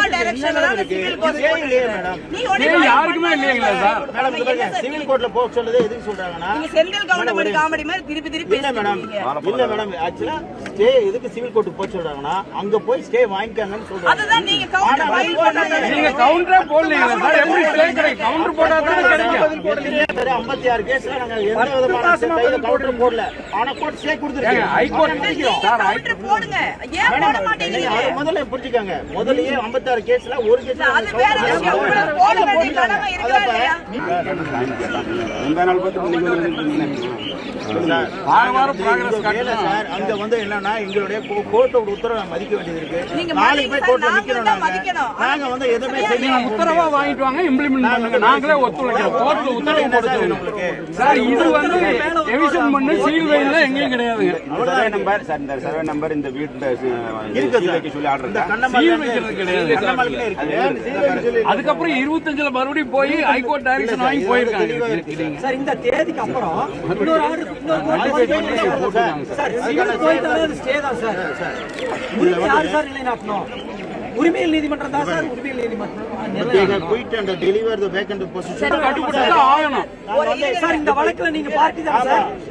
பொசிஷன்ல தான் civil court இதே இல்லையே மேடம். நீ ஒண்ணு ஏன் யாருக்குமே இல்லைங்களா சார்? மேடம் இது பாருங்க சிவில் கோர்ட்ல போக சொல்றது எதுக்கு சொல்றாங்கன்னா? நீங்க செந்தில் கவுண்டமணி காமெடி மாதிரி திருப்பி திருப்பி இல்ல மேடம். இல்ல மேடம். ஆக்சுவலா ஸ்டே எதுக்கு சிவில் கோர்ட்டுக்கு போக சொல்றாங்கன்னா அங்க போய் ஸ்டே வாங்கிக்காங்கன்னு சொல்றாங்க. அதுதான் நீங்க கவுண்டர் ஃபைல் பண்ணாங்க நீங்க கவுண்டரே போடலீங்களா சார்? எப்படி ஸ்டே கிடைக்கும் கவுண்டர் போட்டா தானே கிடைக்கும் ஐம்பத்தி ஆறு கேஸ்ல நாங்க எந்த விதமான கையில கவுண்டர் போடல. ஆனா கோர்ட் ஸ்டே கொடுத்துருக்கீங்க ஹைகோர்ட் சார் கவுண்டர் போடுங்க. ஏன் போட மாட்டேங்கிறீங்க? முதல்ல புரிஞ்சுக்கங்க. முதல்லயே 56 கேஸ்ல ஒரு கேஸ்ல சார் அங்க வந்து என்னன்னா எங்களுடைய கோர்ட்டோட உத்தரவை மதிக்க வேண்டியது இருக்கு நாளைக்கு போய் கோர்ட்ல தான் நாங்க. மதிக்கணும். நாங்க வந்து எதுவுமே செய்ய உத்தரவா வாங்கிட்டு வாங்க இம்ப்ளிமெண்ட் பண்ணுங்க. நாங்களே ஒத்துழைக்கிறோம். கோர்ட்ல உத்தரவு கொடுத்து சார் இது வந்து பண்ணு சீல் வைல எங்கேயும் கிடையாதுங்க. சர்வே நம்பர் சார் இந்த சர்வே நம்பர் இந்த வீட்டு இருக்கு சீல் சார். வைக்க சொல்லி ஆர்டர் இந்த இருக்கா? கண்ணமால சீல் வைக்கிறது கிடையாது. அதுக்கப்புறம் இருபத்தஞ்சுல மறுபடியும் போய் ஹைகோர்ட் டைரக்ஷன் வாங்கி போயிருக்காங்க. சார் இந்த தேதிக்கு அப்புறம் இன்னொரு ஆர்டர் இன்னொரு கோர்ட் சார். சிவில் போயிட்டாலே அது ஸ்டே தான் சார். உரிமை யார் சார். நிலைநாட்டணும்? உரிமையில் நீதிமன்றம் தான் சார். உரிமையில் நீதிமன்றம். நிலைநாட்டணும். Quit and deliver the vacant position கட்டுப்பட்டு ஆகணும். சார் இந்த வழக்குல நீங்க பார்ட்டி தான் சார்